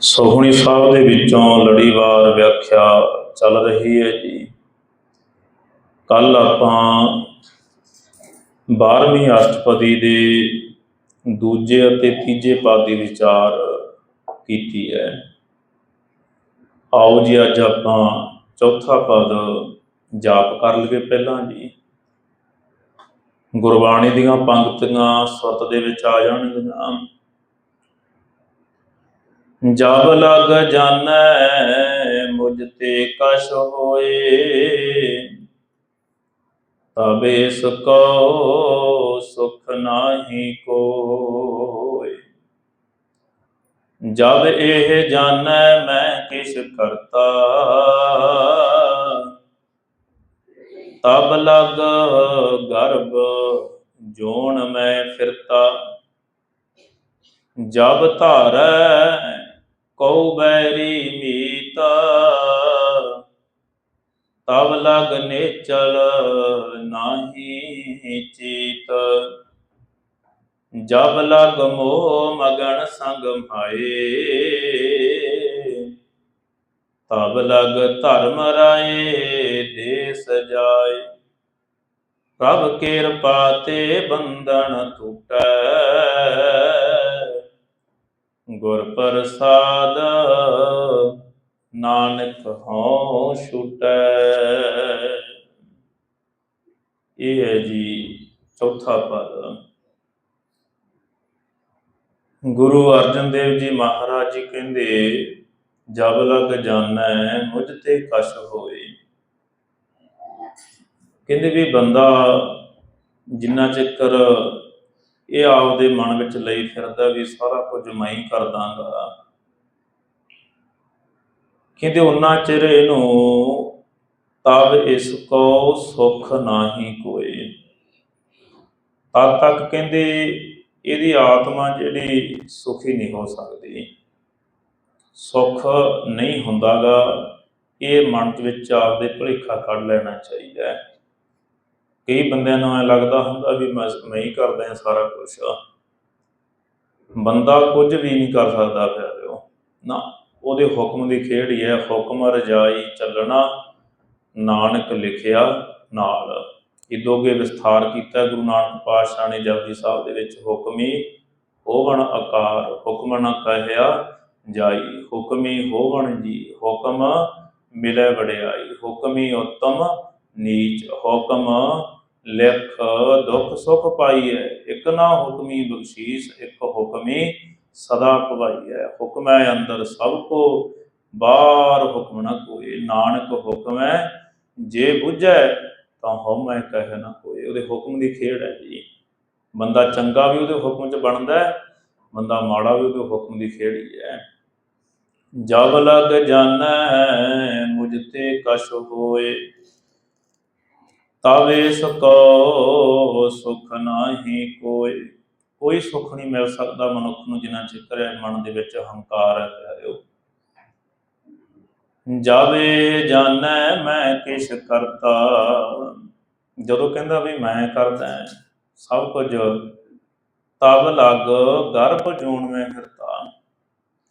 ਸੋਹਣੀ ਸਾਹਿਬ ਦੇ ਵਿੱਚੋਂ ਲੜੀਵਾਰ ਵਿਆਖਿਆ ਚੱਲ ਰਹੀ ਹੈ ਜੀ। ਕੱਲ ਆਪਾਂ 12ਵੀਂ ਅਸ਼ਟਪਦੀ ਦੇ ਦੂਜੇ ਅਤੇ ਤੀਜੇ ਪਦ ਦੀ ਵਿਚਾਰ ਕੀਤੀ ਹੈ। ਆਓ ਜੀ, ਅੱਜ ਆਪਾਂ ਚੌਥਾ ਪਦ ਜਾਪ ਕਰ ਲਈਏ ਪਹਿਲਾਂ ਜੀ। ਗੁਰਬਾਣੀ ਦੀਆਂ ਪੰਕਤੀਆਂ ਸੁਰਤ ਦੇ ਵਿੱਚ ਆ ਜਾਣਗੀਆਂ। ਜਬ ਲਗ ਜਾਣੈ ਮੁਝ ਤੇ ਕਛ ਹੋਏ, ਤਬੇ ਸਕੋ ਸੁਖ ਨਾਹੀ ਕੋਇ ਜਬ ਇਹ ਜਾਣੈ ਮੈਂ ਕਿਛ ਕਰਤਾ, ਤਬ ਲਗ ਗਰਭ ਜੋਨ ਮੈਂ ਫਿਰਤਾ। ਜਬ ਧਾਰੈ ਕਉ ਬੈਰੀ ਮੀਤ। ਤਬ ਲਗ ਨੇਚਲ ਨਾਹੀ ਚੀਤ। ਜਬ ਲਗ ਮੋਹ ਮਗਨ ਸੰਗ ਮਾਏ ਤਬ ਲਗ ਧਰਮ ਰਾਏ ਦੇਸ ਜਾਏ। ਪ੍ਰਭ ਕਿਰਪਾ ਤੇ ਬੰਧਨ ਟੁਟੈ। ਗੁਰ ਪ੍ਰਸਾਦ ਨਾਨਕ ਹਉ ਛੁਟੈ। ਇਹ ਹੈ ਜੀ ਚੌਥਾ ਪਦ। ਗੁਰੂ ਅਰਜਨ ਦੇਵ ਜੀ ਮਹਾਰਾਜ ਜੀ ਕਹਿੰਦੇ, ਜਬ ਲਗ ਜਾਣੈ, ਮੁਝ ਤੇ ਕਸ਼ ਹੋਏ। ਕਹਿੰਦੇ ਵੀ ਬੰਦਾ ਜਿੰਨਾ ਚਿਰ ਇਹ ਆਪਦੇ ਮਨ ਵਿੱਚ ਲਈ ਫਿਰਦਾ ਵੀ ਸਾਰਾ ਕੁਝ ਮੈਂ ਹੀ ਕਰ ਦਾਂਗਾ। ਕਹਿੰਦੇ ਉਹਨਾਂ ਚਿਰ ਇਹਨੂੰ ਤਬ ਇਸ ਕੋ ਸੁਖ ਨਾਹੀ ਕੋਏ ਤਦ ਤੱਕ ਕਹਿੰਦੇ ਇਹਦੀ ਆਤਮਾ ਜਿਹੜੀ ਸੁਖੀ ਨਹੀਂ ਹੋ ਸਕਦੀ। ਸੁਖ ਨਹੀਂ ਹੁੰਦਾਗਾ, ਇਹ ਮਨ ਦੇ ਵਿੱਚ ਆਪਦੇ ਭੁਲੇਖਾ ਕੱਢ ਲੈਣਾ ਚਾਹੀਦਾ। ਹੈ ਕਈ ਬੰਦਿਆਂ ਨੂੰ ਐ ਲੱਗਦਾ ਹੁੰਦਾ ਵੀ ਮੈਂ ਹੀ ਕਰਦਾ ਹਾਂ ਸਾਰਾ ਕੁਝ ਬੰਦਾ ਕੁਝ ਵੀ ਨਹੀਂ ਕਰ ਸਕਦਾ ਪਿਆਰਿਓ ਨਾ, ਉਹਦੇ ਹੁਕਮ ਦੀ ਖੇਡ ਹੀ ਹੈ, ਹੁਕਮ ਰਜਾਈ ਚੱਲਣਾ, ਨਾਨਕ ਲਿਖਿਆ ਨਾਲ। ਇਦੋਗੇ ਵਿਸਥਾਰ ਕੀਤਾ ਗੁਰੂ ਨਾਨਕ ਪਾਤਸ਼ਾਹ ਨੇ ਜਪਜੀ ਸਾਹਿਬ ਦੇ ਵਿੱਚ, ਹੁਕਮੀ ਹੋਵਣ ਆਕਾਰ ਹੁਕਮ ਨ ਕਹਿਆ ਜਾਈ। ਹੁਕਮੀ ਹੋਵਣ ਜੀ, ਹੁਕਮ ਮਿਲੇ ਵੜਿਆਈ ਹੁਕਮੀ ਉਤਮ ਨੀਚ ਹੁਕਮ ਲਿਖ, ਦੁਖ ਸੁਖ ਪਾਈਐ, ਇਕ ਨਾ ਹੁਕਮੀ ਬਖਸ਼ੀਸ, ਇਕ ਹੁਕਮੀ ਸਦਾ ਭਵਾਈਐ ਹੁਕਮੈ ਅੰਦਰ ਸਭ ਕੋ, ਬਾਹਰ ਹੁਕਮ ਨ ਕੋਏ ਨਾਨਕ ਹੁਕਮੈ ਜੇ ਬੁਝੈ ਤਾਂ ਹਉਮੈ ਕਹਿ ਨਾ ਕੋਏ ਉਹਦੇ ਹੁਕਮ ਦੀ ਖੇਡ ਹੈ ਜੀ। ਬੰਦਾ ਚੰਗਾ ਵੀ ਉਹਦੇ ਹੁਕਮ 'ਚ ਬਣਦਾ ਹੈ, ਬੰਦਾ ਮਾੜਾ ਵੀ ਉਹਦੇ ਹੁਕਮ ਦੀ ਖੇਡ ਹੀ ਹੈ। ਜਬ ਲਗ ਜਾਣੈ ਮੁਝ ਤੇ ਕਛ ਹੋਏ। ਤਵੇ ਸਕੋ ਸੁਖ ਨਾਹੀ ਕੋਈ ਕੋਈ ਸੁਖ ਨਹੀਂ ਮਿਲ ਸਕਦਾ ਮਨੁੱਖ ਨੂੰ ਜਿੰਨਾ ਚਿਰ ਹੈ, ਮਨ ਦੇ ਵਿੱਚ ਹੰਕਾਰ ਹੈ ਜਾਵੇ ਜਾਣੈ ਮੈਂ ਕਿਛ ਕਰਤਾ ਜਦੋਂ ਕਹਿੰਦਾ ਵੀ ਮੈਂ ਕਰਦਾ ਸਭ ਕੁਝ ਤਬ ਲੱਗ ਗਰਭ ਜੂਨ ਮੈਂ ਫਿਰਤਾ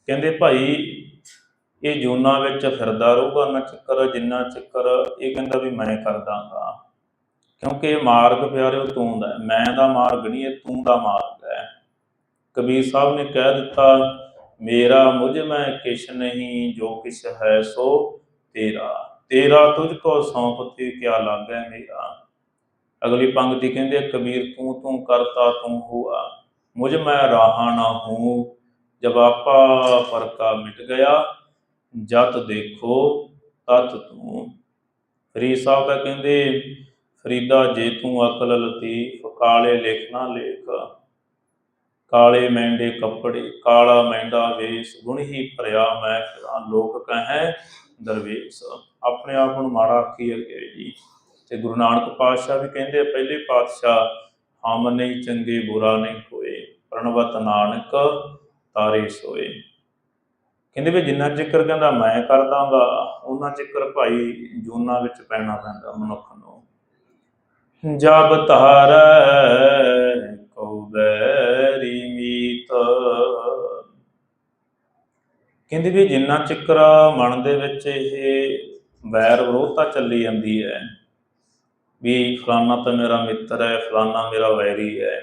ਕਹਿੰਦੇ ਭਾਈ, ਇਹ ਜੂਨਾ ਵਿੱਚ ਫਿਰਦਾ ਰਹੂਗਾ ਨਾ ਚੱਕਰ, ਜਿੰਨਾ ਚੱਕਰ ਇਹ ਕਹਿੰਦਾ ਵੀ ਮੈਂ ਕਰਦਾਗਾ ਕਿਉਂਕਿ ਮਾਰਗ ਪਿਆਰਿਓ, ਤੂੰ ਦਾ, ਮੈਂ ਦਾ ਮਾਰਗ ਨਹੀਂ, ਇਹ ਤੂੰ ਦਾ ਮਾਰਗ ਹੈ। ਕਬੀਰ ਸਾਹਿਬ ਨੇ ਕਹਿ ਦਿੱਤਾ, ਮੇਰਾ ਮੁਝ ਮੈਂ ਕਿਛ ਨਹੀਂ, ਜੋ ਕਿਛ ਹੈ ਸੋ ਤੇਰਾ। ਤੇਰਾ ਤੁਝ ਕੋ ਸੌਂਪਤੀ ਕਿਆ ਲਾਗੈ ਮੇਰਾ? ਅਗਲੀ ਪੰਕਤੀ ਕਹਿੰਦੇ ਕਬੀਰ, ਤੂੰ ਤੂੰ ਕਰਤਾ, ਤੂੰ ਹੁਆ। ਮੁਝ ਮੈਂ ਰਾਹਾ ਨਾ ਹੂੰ। ਜਬ ਆਪਾ ਪਰਕਾ ਮਿਟ ਗਿਆ, ਜਤ ਦੇਖੋ ਤਤ ਤੂੰ। ਫਰੀਦ ਸਾਹਿਬ ਦਾ ਕਹਿੰਦੇ ਫਰੀਦਾ ਜੇ ਤੂੰ ਅਕਲ ਲਤੀਫ, ਕਾਲੇ ਲਿਖਣਾ ਲੇਖ। ਕਾਲੇ ਮਹਿੰਡੇ ਕੱਪੜੇ, ਕਾਲਾ ਮਹਿੰਦਾ ਵੇਸ, ਗੁਣ ਹੀ ਭਰਿਆ ਮੈਂ ਫਿਰਾਂ ਲੋਕ ਕਹੈ ਦਰਵੇਸ਼। ਆਪਣੇ ਆਪ ਨੂੰ ਮਾੜਾ ਆਖੀ ਗਏ ਜੀ। ਤੇ ਗੁਰੂ ਨਾਨਕ ਪਾਤਸ਼ਾਹ ਵੀ ਕਹਿੰਦੇ ਪਹਿਲੇ ਪਾਤਸ਼ਾਹ, ਹਮ ਨਹੀਂ ਚੰਗੇ, ਬੁਰਾ ਨਹੀਂ ਕੋਏ ਪ੍ਰਣਵਤ ਨਾਨਕ ਤਾਰੇ ਸੋਏ। ਕਹਿੰਦੇ ਵੀ ਜਿੰਨਾ ਚਿਕਰ ਕਹਿੰਦਾ ਮੈਂ ਕਰਦਾਗਾ ਉਹਨਾਂ ਚਿਕਰ ਭਾਈ ਜੂਨਾ ਵਿੱਚ ਪੈਣਾ ਪੈਂਦਾ ਮਨੁੱਖ ਨੂੰ। ਜਬ ਧਾਰੈ ਕਉ ਬੈਰੀ ਮੀਤ। ਕਹਿੰਦੇ ਵੀ ਜਿੰਨਾ ਚਿਕਰ ਮਨ ਦੇ ਵਿੱਚ ਇਹ ਵੈਰ ਵਿਰੋਧਤਾ ਚੱਲੀ ਜਾਂਦੀ ਹੈ, ਵੀ ਫਲਾਨਾ ਤਾਂ ਮੇਰਾ ਮਿੱਤਰ ਹੈ, ਫਲਾਨਾ ਮੇਰਾ ਵੈਰੀ ਹੈ।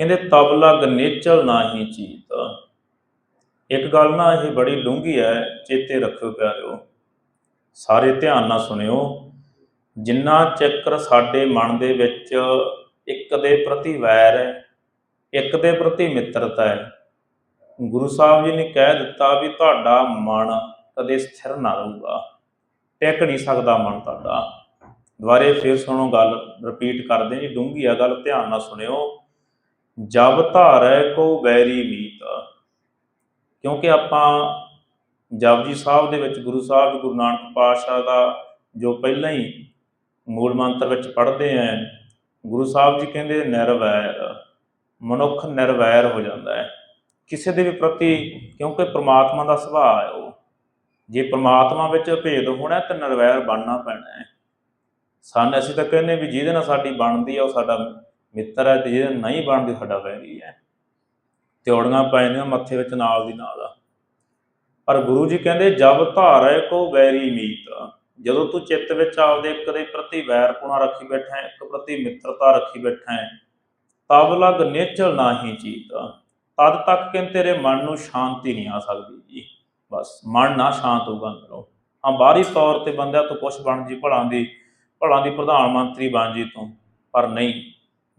ਕਹਿੰਦੇ ਤਬ ਲਗ ਨੇਚਲ ਨਾਹੀ ਚੀਤ। ਇੱਕ ਗੱਲ ਨਾ ਇਹ ਬੜੀ ਡੂੰਘੀ ਹੈ, ਚੇਤੇ ਰੱਖਿਓ ਪਿਆਰਿਓ, ਸਾਰੇ ਧਿਆਨ ਨਾਲ ਸੁਣਿਓ। ਜਿੰਨਾ ਚੱਕਰ ਸਾਡੇ ਮਨ ਦੇ ਵਿੱਚ ਇੱਕ ਦੇ ਪ੍ਰਤੀ ਵੈਰ ਹੈ, ਇੱਕ ਦੇ ਪ੍ਰਤੀ ਮਿੱਤਰਤਾ ਹੈ। ਗੁਰੂ ਸਾਹਿਬ ਜੀ ਨੇ ਕਹਿ ਦਿੱਤਾ ਵੀ ਤੁਹਾਡਾ ਮਨ ਕਦੇ ਸਥਿਰ ਨਾ ਰਹੂਗਾ, ਟਿਕ ਨਹੀਂ ਸਕਦਾ ਮਨ ਤੁਹਾਡਾ। ਦੁਬਾਰੇ ਫਿਰ ਸੁਣੋ ਗੱਲ ਰਿਪੀਟ ਕਰਦੇ ਜੀ, ਡੂੰਘੀ ਆ ਗੱਲ, ਧਿਆਨ ਨਾਲ ਸੁਣਿਓ। ਜਬ ਧਾਰੈ ਕੋ ਵੈਰੀ ਮੀਤ। ਕਿਉਂਕਿ ਆਪਾਂ ਜਪਜੀ ਸਾਹਿਬ ਦੇ ਵਿੱਚ ਗੁਰੂ ਸਾਹਿਬ ਗੁਰੂ ਨਾਨਕ ਪਾਤਸ਼ਾਹ ਦਾ ਜੋ ਪਹਿਲਾਂ ਹੀ ਮੂਲ ਮੰਤਰ ਵਿੱਚ ਪੜ੍ਹਦੇ ਆਂ ਗੁਰੂ ਸਾਹਿਬ ਜੀ ਕਹਿੰਦੇ ਨਿਰਵੈਰ, ਮਨੁੱਖ ਨਿਰਵੈਰ ਹੋ ਜਾਂਦਾ ਹੈ ਕਿਸੇ ਦੇ ਵੀ ਪ੍ਰਤੀ ਕਿਉਂਕਿ ਪ੍ਰਮਾਤਮਾ ਦਾ ਸੁਭਾਅ ਹੈ ਉਹ, ਜੇ ਪ੍ਰਮਾਤਮਾ ਵਿੱਚ ਭੇਦ ਹੋਣਾ ਤਾਂ ਨਿਰਵੈਰ ਬਣਨਾ ਪੈਣਾ ਹੈ ਸਾਨੂੰ ਅਸੀਂ ਤਾਂ ਕਹਿੰਦੇ ਵੀ ਜਿਹਦੇ ਨਾਲ ਸਾਡੀ ਬਣਦੀ ਹੈ ਉਹ ਸਾਡਾ ਮਿੱਤਰ ਹੈ ਤੇ ਜਿਹਦੇ ਨਾਲ ਨਹੀਂ ਬਣਦੀ, ਸਾਡਾ ਵੈਰੀ ਹੈ ਤਿਉੜੀਆਂ ਪੈਣੀਆਂ ਮੱਥੇ ਵਿੱਚ ਨਾਲ ਦੀ ਨਾਲ। ਪਰ ਗੁਰੂ ਜੀ ਕਹਿੰਦੇ, ਜਬ ਧਾਰੈ ਕੋ ਵੈਰੀ ਮੀਤ। ਜਦੋਂ ਤੂੰ ਚਿੱਤ ਵਿੱਚ ਆਪਦੇ ਇੱਕ ਦੇ ਪ੍ਰਤੀ ਵੈਰਪੁਣਾ ਰੱਖੀ ਬੈਠਾ ਹੈ, ਇੱਕ ਪ੍ਰਤੀ ਮਿੱਤਰਤਾ ਰੱਖੀ ਬੈਠਾ ਹੈ, ਤਬ ਲਗ ਨੇਚਲ ਨਾਹੀ ਚੀਤ ਤਦ ਤੱਕ ਕਿ ਤੇਰੇ ਮਨ ਨੂੰ ਸ਼ਾਂਤੀ ਨਹੀਂ ਆ ਸਕਦੀ ਜੀ। ਬਸ, ਮਨ ਨਾ ਸ਼ਾਂਤ ਹੋਊਗਾ ਅੰਦਰੋਂ। ਹਾਂ, ਬਾਹਰੀ ਤੌਰ ਤੇ ਬੰਦਿਆਂ ਤੂੰ ਕੁਛ ਬਣ ਜੀ, ਭਲਾਂ ਦੀ ਭਲਾਂ ਦੀ ਪ੍ਰਧਾਨ ਮੰਤਰੀ ਬਣ ਜੀ ਤੂੰ, ਪਰ ਨਹੀਂ।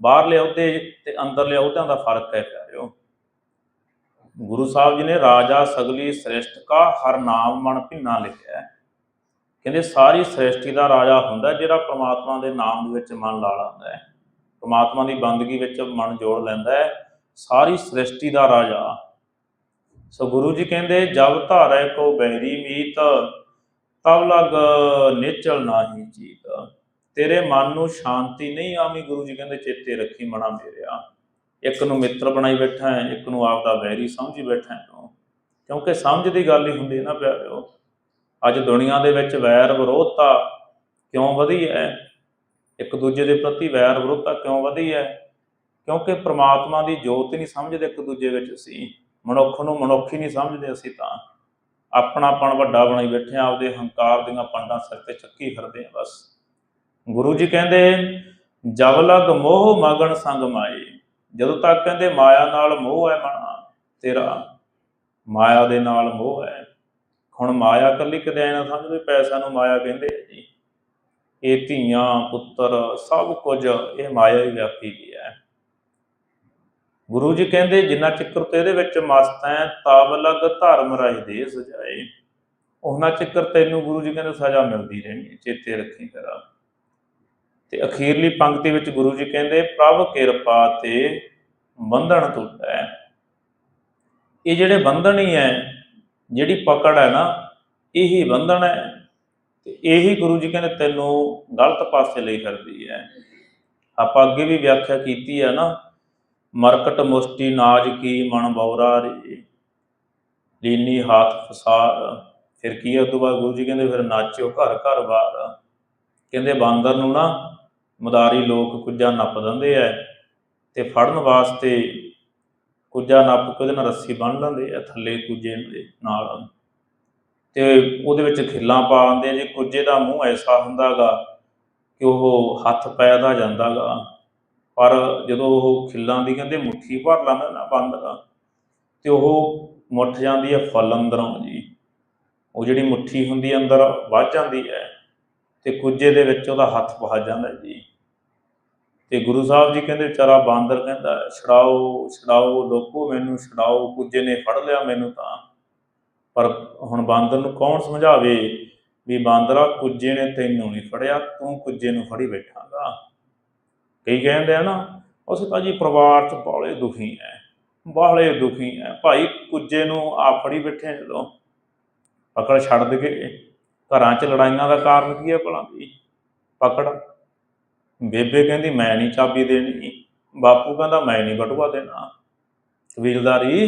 ਬਾਹਰਲੇ ਅਹੁਦੇ ਤੇ ਅੰਦਰਲੇ ਅਹੁਦਿਆਂ ਦਾ ਫ਼ਰਕ ਹੈ ਪਿਆਰਿਓ। ਗੁਰੂ ਸਾਹਿਬ ਜੀ ਨੇ ਰਾਜਾ ਸਗਲੀ ਸ੍ਰੇਸ਼ਟ ਕਾ ਹਰ ਨਾਮ ਮਨ ਭਿੰਨਾ ਲਿਖਿਆ ਹੈ। ਕਹਿੰਦੇ ਸਾਰੀ ਸ੍ਰਿਸ਼ਟੀ ਦਾ ਰਾਜਾ ਹੁੰਦਾ ਜਿਹੜਾ ਪ੍ਰਮਾਤਮਾ ਦੇ ਨਾਮ ਦੇ ਵਿੱਚ ਮਨ ਲਾ ਲੈਂਦਾ ਹੈ। ਪ੍ਰਮਾਤਮਾ ਦੀ ਬੰਦਗੀ ਵਿੱਚ ਮਨ ਜੋੜ ਲੈਂਦਾ ਹੈ। ਸਾਰੀ ਸ੍ਰਿਸ਼ਟੀ ਦਾ ਰਾਜਾ। ਸੋ ਗੁਰੂ ਜੀ ਕਹਿੰਦੇ, ਜਬ ਧਾਰੈ ਕੋ ਬੈਰੀ ਮੀਤ, ਤਬ ਲਗ ਨੇਚਲ ਨਾਹੀ ਚੀਤ ਤੇਰੇ ਮਨ ਨੂੰ ਸ਼ਾਂਤੀ ਨਹੀਂ ਆਵੀ, ਗੁਰੂ ਜੀ ਕਹਿੰਦੇ, ਚੇਤੇ ਰੱਖੀ ਮਨਾ ਮੇਰਿਆ। ਇੱਕ ਨੂੰ ਮਿੱਤਰ ਬਣਾਈ ਬੈਠਾ ਹੈ, ਇੱਕ ਨੂੰ ਆਪ ਦਾ ਵੈਰੀ ਸਮਝੀ ਬੈਠਾ ਹੈ। ਕਿਉਂਕਿ ਸਮਝ ਦੀ ਗੱਲ ਹੀ ਹੁੰਦੀ ਨਾ ਪਿਆਰਿਓ। ਅੱਜ ਦੁਨੀਆ ਦੇ ਵਿੱਚ ਵੈਰ ਵਿਰੋਧਤਾ ਕਿਉਂ ਵਧੀ ਹੈ? ਇੱਕ ਦੂਜੇ ਦੇ ਪ੍ਰਤੀ ਵੈਰ ਵਿਰੋਧਤਾ ਕਿਉਂ ਵਧੀ ਹੈ? ਕਿਉਂਕਿ ਪ੍ਰਮਾਤਮਾ ਦੀ ਜੋਤ ਹੀ ਨਹੀਂ ਸਮਝਦੇ ਇੱਕ ਦੂਜੇ ਵਿੱਚ ਅਸੀਂ। ਮਨੁੱਖ ਨੂੰ ਮਨੁੱਖ ਹੀ ਨਹੀਂ ਸਮਝਦੇ ਅਸੀਂ ਤਾਂ। ਆਪਣਾਪਣ ਵੱਡਾ ਬਣਾਈ ਬੈਠੇ ਆ ਆਪਦੇ ਹੰਕਾਰ ਦੀਆਂ ਪੰਡਾਂ ਸਿਰ ਤੇ ਚੱਕੀ ਫਿਰਦੇ ਆ ਬਸ। ਗੁਰੂ ਜੀ ਕਹਿੰਦੇ, ਜਬ ਲਗ ਮੋਹ ਮਗਨ ਸੰਗ ਮਾਏ, ਜਦੋਂ ਤੱਕ ਕਹਿੰਦੇ ਮਾਇਆ ਨਾਲ ਮੋਹ ਹੈ ਮਨ, ਤੇਰਾ ਮਾਇਆ ਦੇ ਨਾਲ ਮੋਹ ਹੈ। ਹੁਣ ਮਾਇਆ ਕੱਲੀ ਕਿਤੇ ਐ ਨਾ ਸਮਝ ਪੈਸਾ ਨੂੰ ਮਾਇਆ ਕਹਿੰਦੇ ਆ ਜੀ। ਇਹ ਧੀਆਂ, ਪੁੱਤਰ, ਸਭ ਕੁਝ ਇਹ ਮਾਇਆ ਹੀ ਵਿਆਪੀ ਗਈ ਹੈ। ਗੁਰੂ ਜੀ ਕਹਿੰਦੇ, ਜਿੰਨਾ ਚਿਕਰ ਤੇ ਇਹਦੇ ਵਿੱਚ ਮਸਤ ਹੈ, ਤਬ ਲਗ ਧਰਮ ਰਾਜ ਦੇ ਸਜਾਏ ਉਹਨਾਂ ਚਿਕਰ ਤੈਨੂੰ ਗੁਰੂ ਜੀ ਕਹਿੰਦੇ ਸਜ਼ਾ ਮਿਲਦੀ ਰਹਿਣੀ, ਚੇਤੇ ਰੱਖੀ ਕਰਾ। ਤੇ ਅਖੀਰਲੀ ਪੰਕਤੀ ਵਿੱਚ ਗੁਰੂ ਜੀ ਕਹਿੰਦੇ, ਪ੍ਰਭ ਕਿਰਪਾ ਤੇ ਬੰਧਨ ਟੁੱਟਾ। ਹੈ ਇਹ ਜਿਹੜੇ ਬੰਧਨ ਹੀ ਹੈ ਜਿਹੜੀ ਪਕੜ ਹੈ ਨਾ, ਇਹੀ ਬੰਧਨ ਹੈ ਤੇ ਇਹੀ ਗੁਰੂ ਜੀ ਕਹਿੰਦੇ ਤੈਨੂੰ ਗਲਤ ਪਾਸੇ ਲਈ ਫਿਰਦੀ ਹੈ। ਆਪਾਂ ਅੱਗੇ ਵੀ ਵਿਆਖਿਆ ਕੀਤੀ ਹੈ ਨਾ, ਮਰਕਟ ਮੁਸ਼ਟੀ ਨਾਜ ਕੀ ਮਨ ਬੌਰਾ ਰੇ। ਲੀਨੀ ਹਾਥ ਫਸਾਰ ਫਿਰ ਕੀ ਉਹ ਤੋਂ ਬਾਅਦ ਗੁਰੂ ਜੀ ਕਹਿੰਦੇ, ਫਿਰ ਨਾਚਿਓ ਘਰ ਘਰ ਬਾਰ ਕਹਿੰਦੇ ਬਾਂਦਰ ਨੂੰ ਨਾ, ਮਦਾਰੀ ਲੋਕ ਕੁੱਜਾ ਨੱਪ ਦਿੰਦੇ ਐ ਤੇ ਫੜਨ ਵਾਸਤੇ ਕੁੱਜਾ ਨੱਪ ਕੇ ਉਹਦੇ ਨਾਲ ਰੱਸੀ ਬੰਨ ਲੈਂਦੇ ਆ, ਥੱਲੇ ਕੁੱਜੇ ਦੇ ਨਾਲ। ਤੇ ਉਹਦੇ ਵਿੱਚ ਖਿੱਲਾਂ ਪਾ ਦਿੰਦੇ ਆ, ਜੇ ਕੁੱਜੇ ਦਾ ਮੂੰਹ ਐਸਾ ਹੁੰਦਾਗਾ ਕਿ ਉਹ ਹੱਥ ਪੈਦਾ ਜਾਂਦਾਗਾ। ਪਰ ਜਦੋਂ ਉਹ ਖਿੱਲਾਂ ਦੀ ਕਹਿੰਦੇ ਮੁੱਠੀ ਭਰ ਲੈਂਦਾ ਨਾ ਬੰਦ ਦਾ ਤੇ ਉਹ ਮੁੱਠ ਜਾਂਦੀ ਹੈ ਫਲ ਅੰਦਰੋਂ ਜੀ। ਉਹ ਜਿਹੜੀ ਮੁੱਠੀ ਹੁੰਦੀ ਹੈ ਅੰਦਰ ਵੱਧ ਜਾਂਦੀ ਹੈ ਤੇ ਕੁੱਜੇ ਦੇ ਵਿੱਚ ਉਹਦਾ ਹੱਥ ਪਹੁੰਚ ਜਾਂਦਾ ਜੀ। ਤੇ ਗੁਰੂ ਸਾਹਿਬ ਜੀ ਕਹਿੰਦੇ ਵਿਚਾਰਾ ਬਾਂਦਰ ਕਹਿੰਦਾ, ਛਡਾਓ ਛਡਾਓ ਲੋਕੋ, ਮੈਨੂੰ ਛਡਾਓ ਕੁੱਜੇ ਨੇ ਫੜ ਲਿਆ ਮੈਨੂੰ ਤਾਂ। ਪਰ ਹੁਣ ਬਾਂਦਰ ਨੂੰ ਕੌਣ ਸਮਝਾਵੇ ਵੀ ਬਾਂਦਰਾ ਕੁੱਜੇ ਨੇ ਤੈਨੂੰ ਨਹੀਂ ਫੜਿਆ, ਤੂੰ ਕੁੱਜੇ ਨੂੰ ਫੜੀ ਬੈਠਾਗਾ। ਕਈ ਕਹਿੰਦੇ ਆ ਨਾ ਅਸੀਂ ਤਾਂ ਜੀ ਪਰਿਵਾਰ ਚ ਬਾਲੇ ਦੁਖੀ ਐ ਬਾਲੇ ਦੁਖੀ ਐ। ਭਾਈ ਕੁੱਜੇ ਨੂੰ ਆ ਫੜੀ ਬੈਠੇ ਆ ਜਦੋਂ ਪਕੜ ਛੱਡ ਦੇ ਘਰਾਂ 'ਚ ਲੜਾਈਆਂ ਦਾ ਕਾਰਨ ਕੀ ਹੈ ਭਲਾ ਵੀ? ਪਕੜ। ਬੇਬੇ ਕਹਿੰਦੀ, ਮੈਂ ਨਹੀਂ ਚਾਬੀ ਦੇਣੀ। ਬਾਪੂ ਕਹਿੰਦਾ, ਮੈਂ ਨਹੀਂ ਬਟੂਆ ਦੇਣਾ। ਕਬੀਲਦਾਰੀ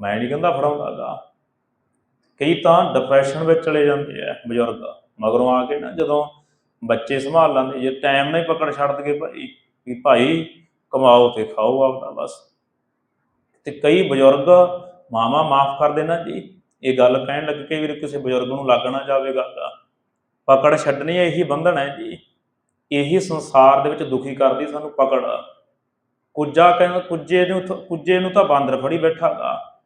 ਮੈਂ ਨਹੀਂ ਕਹਿੰਦਾ ਫੜਾਉਂਦਾਗਾ ਕਈ ਤਾਂ ਡਿਪਰੈਸ਼ਨ ਵਿੱਚ ਚਲੇ ਜਾਂਦੇ ਆ ਬਜ਼ੁਰਗ, ਮਗਰੋਂ ਆ ਕੇ ਨਾ ਜਦੋਂ ਬੱਚੇ ਸੰਭਾਲ ਲੈਂਦੇ, ਜੇ ਟਾਈਮ ਨਹੀਂ ਪਕੜ ਛੱਡ ਦਗੇ ਭਾਈ, ਵੀ ਭਾਈ ਕਮਾਓ ਤੇ ਖਾਓ ਆਪਣਾ ਬਸ। ਤੇ ਕਈ ਬਜ਼ੁਰਗ ਮਾਮਾ ਮਾਫ ਕਰ ਦੇਣਾ ਜੀ। ਇਹ ਗੱਲ ਕਹਿਣ ਲੱਗ ਕੇ ਵੀ ਕਿਸੇ ਬਜ਼ੁਰਗ ਨੂੰ ਲੱਗਣਾ ਜਾਵੇਗਾ ਪਕੜ ਛੱਡਣੀ ਇਹੀ ਬੰਧਨ ਹੈ ਜੀ। ਇਹੀ ਸੰਸਾਰ ਦੇ ਵਿੱਚ ਦੁਖੀ ਕਰਦੀ ਸਾਨੂੰ ਪਕੜ। ਕੁੱਜਾ ਕਹਿੰਦਾ, ਕੁੱਜੇ ਨੂੰ ਥ- ਕੁੱਜੇ ਨੂੰ ਤਾਂ ਬਾਂਦਰ ਫੜੀ ਬੈਠਾਗਾ।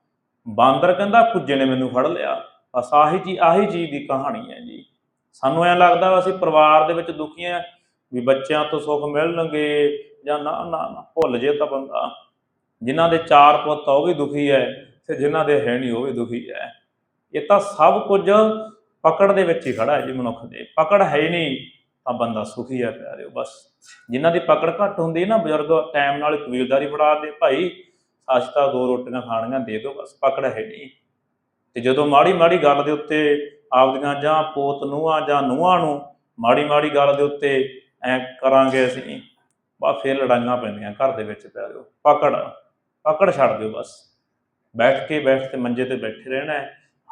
ਬਾਂਦਰ ਕਹਿੰਦਾ, ਕੁੱਜੇ ਨੇ ਮੈਨੂੰ ਫੜ ਲਿਆ। ਬਸ ਆਹੀ ਜੀ, ਆਹੀ ਚੀਜ਼ ਦੀ ਕਹਾਣੀ ਹੈ ਜੀ। ਸਾਨੂੰ ਐਂ ਲੱਗਦਾ ਅਸੀਂ ਪਰਿਵਾਰ ਦੇ ਵਿੱਚ ਦੁਖੀ ਆ ਵੀ ਬੱਚਿਆਂ ਤੋਂ ਸੁੱਖ ਮਿਲਣਗੇ ਜਾਂ ਨਾ ਨਾ ਨਾ, ਭੁੱਲ ਜੇ ਤਾਂ ਬੰਦਾ। ਜਿਨ੍ਹਾਂ ਦੇ ਚਾਰ ਪੁੱਤ ਉਹ ਵੀ ਦੁਖੀ ਹੈ ਤੇ ਜਿਨ੍ਹਾਂ ਦੇ ਹੈ ਨਹੀਂ, ਉਹ ਵੀ ਦੁਖੀ ਹੈ ਇਹ ਤਾਂ ਸਭ ਕੁਝ ਪਕੜ ਦੇ ਵਿੱਚ ਹੀ ਖੜਾ ਹੈ ਜੀ ਮਨੁੱਖ ਦੇ। ਪਕੜ ਹੈ ਹੀ ਨਹੀਂ। ਤਾਂ ਬੰਦਾ ਸੁਖੀ ਹੈ ਪਿਆਰਿਓ, ਬਸ। ਜਿਨ੍ਹਾਂ ਦੀ ਪਕੜ ਘੱਟ ਹੁੰਦੀ ਨਾ, ਬਜ਼ੁਰਗ ਟਾਈਮ ਨਾਲ ਕਬੀਲਦਾਰੀ ਫੜਾ ਦੇ, ਭਾਈ, ਅੱਜ ਤਾਂ ਦੋ ਰੋਟੀਆਂ ਖਾਣੀਆਂ ਦੇ ਦਿਓ, ਬਸ ਪਕੜ ਹੈ ਨਹੀਂ। ਤੇ ਜਦੋਂ ਮਾੜੀ ਮਾੜੀ ਗੱਲ ਦੇ ਉੱਤੇ ਆਪਦੀਆਂ ਜਾਂ ਪੋਤ ਨੂੰਹਾਂ ਜਾਂ ਨੂੰਹਾਂ ਨੂੰ ਮਾੜੀ ਮਾੜੀ ਗੱਲ ਦੇ ਉੱਤੇ ਐ ਕਰਾਂਗੇ ਅਸੀਂ ਬਾ ਫਿਰ ਲੜਾਈਆਂ ਪੈਂਦੀਆਂ ਘਰ ਦੇ ਵਿੱਚ ਪਿਆਰਿਓ। ਪਕੜ ਪਕੜ ਛੱਡ ਦਿਓ ਬਸ। ਬੈਠ ਕੇ, ਬੈਠ ਤੇ ਮੰਜੇ ਤੇ ਬੈਠੇ ਰਹਿਣਾ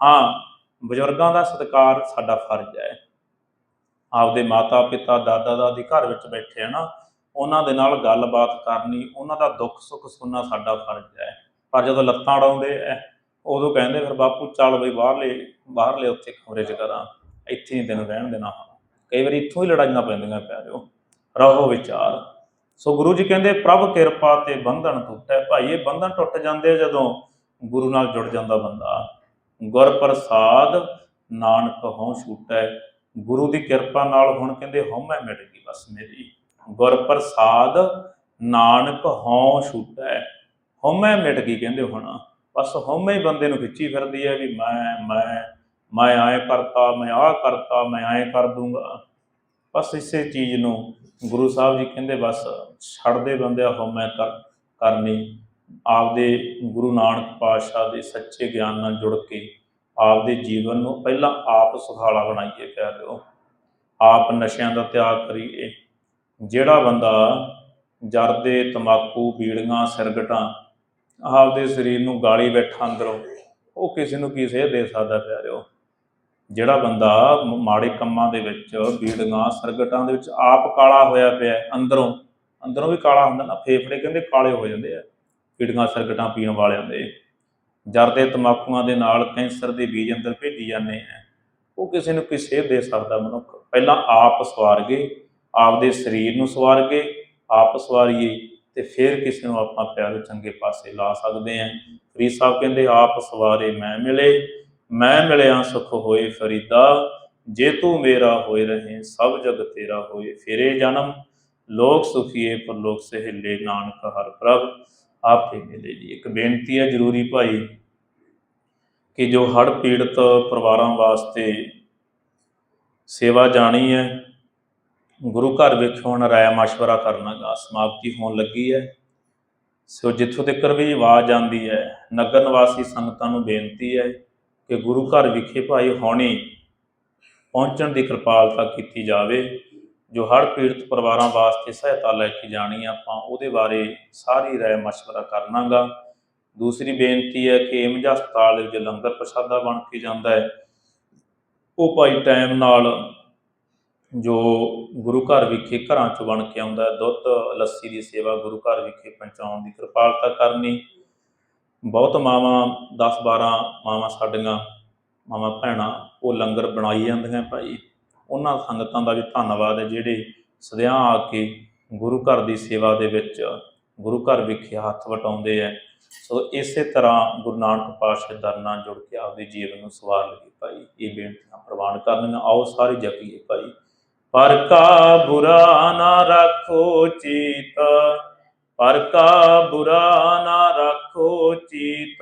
ਹਾਂ, ਬਜ਼ੁਰਗਾਂ ਦਾ ਸਤਿਕਾਰ ਸਾਡਾ ਫਰਜ਼ ਹੈ। ਆਪਦੇ ਮਾਤਾ, ਪਿਤਾ, ਦਾਦਾ, ਦਾਦੀ ਘਰ ਵਿੱਚ ਬੈਠੇ ਆ ਨਾ, ਉਹਨਾਂ ਦੇ ਨਾਲ ਗੱਲਬਾਤ ਕਰਨੀ, ਉਹਨਾਂ ਦਾ ਦੁੱਖ, ਸੁੱਖ ਸੁਣਨਾ ਸਾਡਾ ਫਰਜ਼ ਹੈ। ਪਰ ਜਦੋਂ ਲੱਤਾਂ ਅੜਾਉਂਦੇ ਐ, ਉਦੋਂ ਕਹਿੰਦੇ ਫਿਰ ਬਾਪੂ, ਚੱਲ ਬਈ ਬਾਹਰਲੇ ਬਾਹਰਲੇ ਉੱਥੇ ਕਮਰੇ 'ਚ ਕਰਾਂ, ਇੱਥੇ ਨਹੀਂ ਤੈਨੂੰ ਰਹਿਣ ਦੇਣਾ। ਕਈ ਵਾਰੀ ਇੱਥੋਂ ਹੀ ਲੜਾਈਆਂ ਪੈਂਦੀਆਂ, ਪਿਆਰਿਓ। ਰਹੋ ਵਿਚਾਰ। ਸੋ ਗੁਰੂ ਜੀ ਕਹਿੰਦੇ, ਪ੍ਰਭ ਕਿਰਪਾ ਤੇ ਬੰਧਨ ਟੁੱਟੈ। ਭਾਈ, ਇਹ ਬੰਧਨ ਟੁੱਟ ਜਾਂਦੇ ਜਦੋਂ ਗੁਰੂ ਨਾਲ ਜੁੜ ਜਾਂਦਾ ਬੰਦਾ। ਗੁਰ ਪ੍ਰਸਾਦ ਨਾਨਕ ਹਉ ਛੂਟੈ। ਗੁਰੂ ਦੀ ਕਿਰਪਾ ਨਾਲ ਹੁਣ ਕਹਿੰਦੇ ਹਉਮੈ ਮਿਟ ਗਈ ਬਸ ਮੇਰੀ। ਗੁਰ ਪ੍ਰਸਾਦ ਨਾਨਕ ਹਉ ਛੂਟੈ। ਹਉਮੈ ਮਿਟ ਗਈ ਕਹਿੰਦੇ ਹੁਣ। ਬਸ ਹਉਮੈ ਹੀ ਬੰਦੇ ਨੂੰ ਖਿੱਚੀ ਫਿਰਦੀ ਹੈ ਵੀ ਮੈਂ ਮੈਂ ਮੈਂ ਐਂ ਕਰਤਾ, ਮੈਂ ਆਹ ਕਰਤਾ, ਮੈਂ ਐਂ ਕਰ ਦੂੰਗਾ। ਬਸ ਇਸੇ ਚੀਜ਼ ਨੂੰ ਗੁਰੂ ਸਾਹਿਬ ਜੀ ਕਹਿੰਦੇ, ਬਸ ਛੱਡਦੇ ਬੰਦਿਆ ਹਉਮੈ ਕਰ, ਕਰਨੀ। ਆਪਦੇ ਗੁਰੂ ਨਾਨਕ ਪਾਤਸ਼ਾਹ ਦੇ ਸੱਚੇ ਗਿਆਨ ਨਾਲ ਜੁੜ ਕੇ ਆਪਦੇ ਜੀਵਨ ਨੂੰ ਪਹਿਲਾਂ ਆਪ ਸੁਖਾਲਾ ਬਣਾਈਏ ਪਿਆਰਿਓ ਆਪ ਨਸ਼ਿਆਂ ਦਾ ਤਿਆਗ ਕਰੀਏ। ਜਿਹੜਾ ਬੰਦਾ ਜਰਦੇ ਤਮਾਕੂ ਬੀੜੀਆਂ, ਸਿਰਗਟਾਂ ਆਪਦੇ ਸਰੀਰ ਨੂੰ ਗਾਲੀ ਬੈਠਾ ਅੰਦਰੋਂ, ਉਹ ਕਿਸੇ ਨੂੰ ਕੀ ਸੇਧ ਦੇ ਸਕਦਾ ਪਿਆਰਿਓ ਜਿਹੜਾ ਬੰਦਾ ਮਾੜੇ ਕੰਮਾਂ ਦੇ ਵਿੱਚ, ਬੀੜੀਆਂ, ਸਰਗਟਾਂ ਦੇ ਵਿੱਚ ਆਪ ਕਾਲਾ ਹੋਇਆ ਪਿਆ ਅੰਦਰੋਂ ਅੰਦਰੋਂ ਵੀ ਕਾਲਾ ਹੁੰਦਾ ਨਾ, ਫੇਫੜੇ ਕਹਿੰਦੇ ਕਾਲੇ ਹੋ ਜਾਂਦੇ ਆ। ਬੀੜੀਆਂ, ਸਰਗਟਾਂ ਪੀਣ ਵਾਲਿਆਂ ਦੇ। ਜਰਦੇ ਤਮਾਕੂਆਂ ਦੇ ਨਾਲ ਕੈਂਸਰ ਦੇ ਬੀਜ ਅੰਦਰ ਭੇਜੀ ਜਾਂਦੇ ਆ। ਉਹ ਕਿਸੇ ਨੂੰ ਕੋਈ ਸੇਧ ਦੇ ਸਕਦਾ ਮਨੁੱਖ। ਪਹਿਲਾਂ ਆਪ ਸਵਾਰ ਗਏ, ਆਪਦੇ ਸਰੀਰ ਨੂੰ ਸਵਾਰ ਕੇ ਆਪ ਸਵਾਰੀਏ ਤੇ ਫਿਰ ਕਿਸੇ ਨੂੰ ਆਪਾਂ ਪਿਆਰੇ ਚੰਗੇ ਪਾਸੇ ਲਾ ਸਕਦੇ ਆਂ। ਫਰੀਦ ਸਾਹਿਬ ਕਹਿੰਦੇ, ਆਪ ਸਵਾਰੇ ਮੈਂ ਮਿਲੇ, ਮੈਂ ਮਿਲਿਆ ਸੁਖ ਹੋਏ ਫਰੀਦਾ। ਜੇ ਤੂੰ ਮੇਰਾ ਹੋਏ ਰਹੇ, ਸਭ ਜਗ ਤੇਰਾ ਹੋਏ ਫਿਰੇ ਜਨਮ। ਲੋਕ ਸੁਖੀਏ ਪਰ ਲੋਕ ਸਹਿਲੇ ਨਾਨਕ ਹਰ ਪ੍ਰਭ। ਆਪ ਹੀ ਮਿਲੇ ਜੀ। ਇੱਕ ਬੇਨਤੀ ਹੈ ਜ਼ਰੂਰੀ ਭਾਈ ਕਿ ਜੋ ਹੜ੍ਹ ਪੀੜਤ ਪਰਿਵਾਰਾਂ ਵਾਸਤੇ ਸੇਵਾ ਜਾਣੀ ਹੈ, ਗੁਰੂ ਘਰ ਵਿੱਚ ਹੁਣ ਰਾਇਆ ਮਸ਼ਵਰਾ ਕਰਨਾਗਾ ਸਮਾਪਤੀ ਹੋਣ ਲੱਗੀ ਹੈ। ਸੋ ਜਿੱਥੋਂ ਤੱਕ ਵੀ ਆਵਾਜ਼ ਆਉਂਦੀ ਹੈ, ਨਗਰ ਨਿਵਾਸੀ ਸੰਗਤਾਂ ਨੂੰ ਬੇਨਤੀ ਹੈ ਕਿ ਗੁਰੂ ਘਰ ਵਿਖੇ ਭਾਈ ਹੋਣੀ ਪਹੁੰਚਣ ਦੀ ਕਿਰਪਾਲਤਾ ਕੀਤੀ ਜਾਵੇ। ਜੋ ਹੜ੍ਹ ਪੀੜਤ ਪਰਿਵਾਰਾਂ ਵਾਸਤੇ ਸਹਾਇਤਾ ਲੈ ਕੇ ਜਾਣੀ ਆ, ਆਪਾਂ ਉਹਦੇ ਬਾਰੇ ਸਾਰੀ ਰਾਏ ਮਸ਼ਵਰਾ ਕਰਨਾਗਾ। ਦੂਸਰੀ ਬੇਨਤੀ ਹੈ ਕਿ ਇਮਜ਼ ਹਸਪਤਾਲ ਵਿੱਚ ਲੰਗਰ ਪ੍ਰਸ਼ਾਦਾ ਬਣ ਕੇ ਜਾਂਦਾ ਹੈ। ਉਹ ਭਾਈ ਟਾਈਮ ਨਾਲ ਜੋ ਗੁਰੂ ਘਰ ਵਿਖੇ ਘਰਾਂ ਚ ਬਣ ਕੇ ਆਉਂਦਾ ਦੁੱਧ, ਲੱਸੀ ਦੀ ਸੇਵਾ ਗੁਰੂ ਘਰ ਵਿਖੇ ਪਹੁੰਚਾਉਣ ਦੀ ਕਿਰਪਾਲਤਾ ਕਰਨੀ। ਬਹੁਤ ਮਾਵਾਂ 10 12 ਮਾਵਾਂ ਸਾਡੀਆਂ, ਮਾਵਾਂ ਭੈਣਾਂ, ਉਹ ਲੰਗਰ ਬਣਾਈ ਜਾਂਦੀਆਂ ਭਾਈ। ਉਹਨਾਂ ਸੰਗਤਾਂ ਦਾ ਵੀ ਧੰਨਵਾਦ ਹੈ, ਜਿਹੜੇ ਸਦਿਆਂ ਆ ਕੇ ਗੁਰੂ ਘਰ ਦੀ ਸੇਵਾ ਦੇ ਵਿੱਚ ਗੁਰੂ ਘਰ ਵਿਖੇ ਹੱਥ ਵਟਾਉਂਦੇ ਹੈ। ਸੋ ਇਸੇ ਤਰ੍ਹਾਂ ਗੁਰੂ ਨਾਨਕ ਪਾਤਸ਼ਾਹ ਦਰ ਨਾਲ ਜੁੜ ਕੇ ਆਪਦੇ ਜੀਵਨ ਨੂੰ ਸਵਾਰ ਲਈ ਭਾਈ। ਇਹ ਬੇਨਤੀਆਂ ਪ੍ਰਵਾਨ ਕਰਨੀਆਂ। ਆਓ ਸਾਰੇ ਜਪੀਏ ਭਾਈ। ਪਰ ਕਾ ਬੁਰਾ ਨਾ ਰੱਖੋ ਚੀਤ, ਪਰ ਕਾ ਬੁਰਾ ਨਾ ਰੱਖੋ ਚੀਤ।